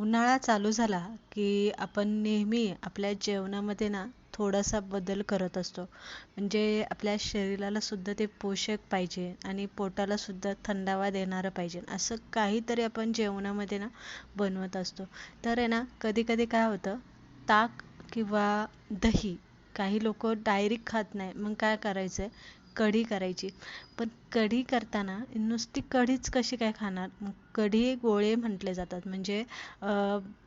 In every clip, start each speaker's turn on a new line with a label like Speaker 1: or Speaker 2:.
Speaker 1: उन्हाळा चालू झाला की आपण नेहमी आपल्या जेवणामध्ये ना थोडासा बदल करत असतो. म्हणजे आपल्या शरीराला सुद्धा ते पोषक पाहिजे आणि पोटाला सुद्धा थंडावा देणारं पाहिजे. असं काहीतरी आपण जेवणामध्ये ना बनवत असतो. तर आहे ना कधी कधी काय होतं ताक किंवा दही काही लोक डायरेक्ट खात नाही. मग काय करायचं आहे कढी करायची. पण कढी करताना नुसती कढीच कशी काय खाणार? मग कढी गोळे म्हटले जातात. म्हणजे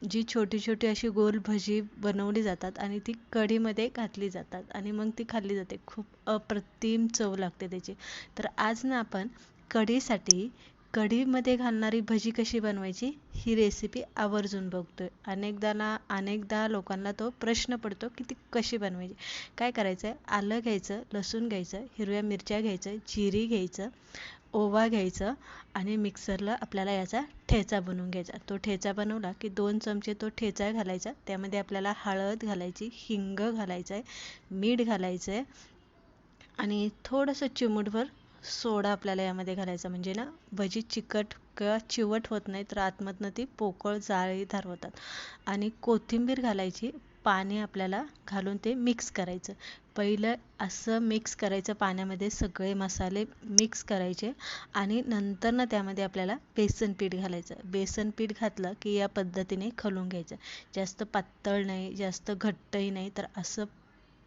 Speaker 1: जी छोटी छोटी अशी गोल भजी बनवली जातात आणि ती कढीमध्ये घातली जातात आणि मग ती खाल्ली जाते. खूप अप्रतिम चव लागते त्याची. तर आज ना आपण कढीसाठी कढीमध्ये घालणारी भजी कशी बनवायची ही रेसिपी आवर्जून बघतोय. अनेकदा ना अनेकदा लोकांना तो प्रश्न पडतो की ती कशी बनवायची. काय करायचं आहे आलं घ्यायचं लसूण घ्यायचं हिरव्या मिरच्या घ्यायचं जिरी घ्यायचं ओवा घ्यायचं आणि मिक्सरला आपल्याला याचा ठेचा बनवून घ्यायचा. तो ठेचा बनवला की दोन चमचे तो ठेचा घालायचा. त्यामध्ये आपल्याला हळद घालायची हिंग घालायचं आहे मीठ घालायचं आहे आणि थोडंसं चिमूटभर सोडा आपल्याला यामध्ये घालायचा. म्हणजे ना भजी चिकट किंवा चिवट होत नाही तर आतमधनं ती पोकळ जाळीदार होतात आणि कोथिंबीर घालायची पाणी आपल्याला घालून ते मिक्स करायचं. पहिलं असं मिक्स करायचं पाण्यामध्ये सगळे मसाले मिक्स करायचे आणि नंतर ना त्यामध्ये आपल्याला बेसन पीठ घालायचं. बेसन पीठ घातलं की या पद्धतीने खलून घ्यायचं. जास्त पातळ नाही जास्त घट्टही नाही तर असं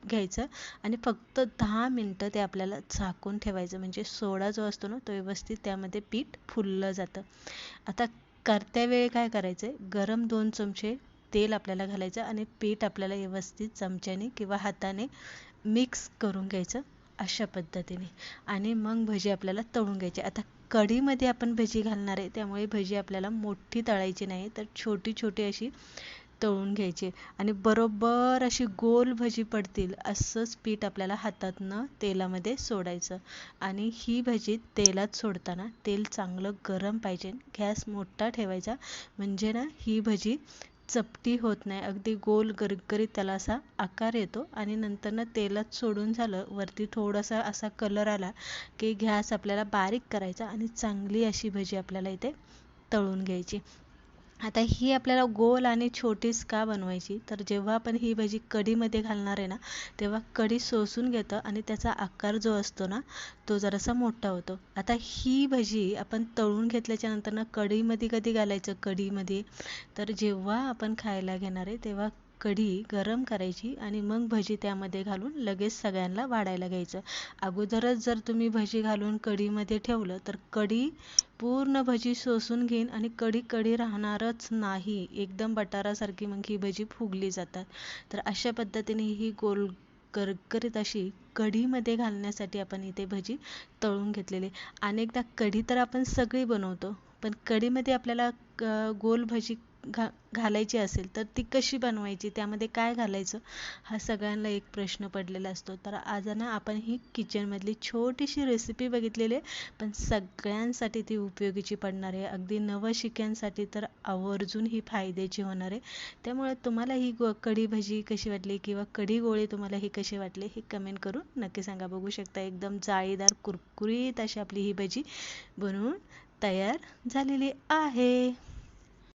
Speaker 1: घ्यायचं आणि फक्त दहा मिनटं ते आपल्याला झाकून ठेवायचं. म्हणजे सोडा जो असतो ना तो व्यवस्थित त्यामध्ये पीठ फुललं जातं. आता करत्या वेळी काय करायचं आहे गरम दोन चमचे तेल आपल्याला घालायचं आणि पीठ आपल्याला व्यवस्थित चमच्याने किंवा हाताने मिक्स करून घ्यायचं अशा पद्धतीने. आणि मग भजी आपल्याला तळून घ्यायची. आता कढीमध्ये आपण भजी घालणार आहे त्यामुळे भजी आपल्याला मोठी तळायची नाही तर छोटी छोटी अशी तळून घ्यायची. आणि बरोबर अशी गोल भजी पडतील असंच पीठ आपल्याला हातातनं तेलामध्ये सोडायचं. आणि ही भजी तेलात सोडताना तेल चांगलं गरम पाहिजे. गॅस मोठा ठेवायचा. म्हणजे ना ही भजी चपटी होत नाही. अगदी गोल गरगरीत त्याला असा आकार येतो. आणि नंतर ना तेलात सोडून झालं वरती थोडासा असा कलर आला की गॅस आपल्याला बारीक करायचा आणि चांगली अशी भजी आपल्याला इथे तळून घ्यायची. आता ही आपल्याला गोल आणि छोटीच का बनवायची? तर जेव्हा आपण ही भजी कढीमध्ये घालणार आहे ना तेव्हा कढी सोसून घेतं आणि त्याचा आकार जो असतो ना तो जरासा मोठा होतो. आता ही भजी आपण तळून घेतल्याच्या नंतर ना कढीमध्ये कधी घालायचं? कढीमध्ये. तर जेव्हा आपण खायला घेणार आहे तेव्हा कढी गरम करायची आणि मग भजी त्यामध्ये घालून लगेच सगळ्यांना वाढायला घ्यायचं. अगोदरच जर तुम्ही भजी घालून कढीमध्ये ठेवलं तर कढी पूर्ण भजी सोसून घेईन आणि कढी कढी राहणारच नाही. एकदम बटारासारखी मग ही भजी फुगली जातात. तर अशा पद्धतीने ही गोल करकरीत अशी कढीमध्ये घालण्यासाठी आपण इथे भजी तळून घेतलेली. अनेकदा कढी तर आपण सगळी बनवतो पण कढीमध्ये आपल्याला गोल भजी घा घालायची असेल तर ती कशी बनवायची? त्यामध्ये काय घालायचं? हा सगळ्यांना एक प्रश्न पडलेला असतो. तर आज ना आपण ही किचनमधली छोटीशी रेसिपी बघितलेली आहे. पण सगळ्यांसाठी ती उपयोगीची पडणार आहे. अगदी नवशिक्यांसाठी तर आवर्जून ही फायद्याची होणार आहे. त्यामुळे तुम्हाला ही गो कढी भजी कशी वाटली किंवा कढी गोळे तुम्हाला ही कशी वाटले हे कमेंट करून नक्की सांगा. बघू शकता एकदम जाळीदार कुरकुरीत अशी आपली ही भजी बनवून तयार झालेली आहे.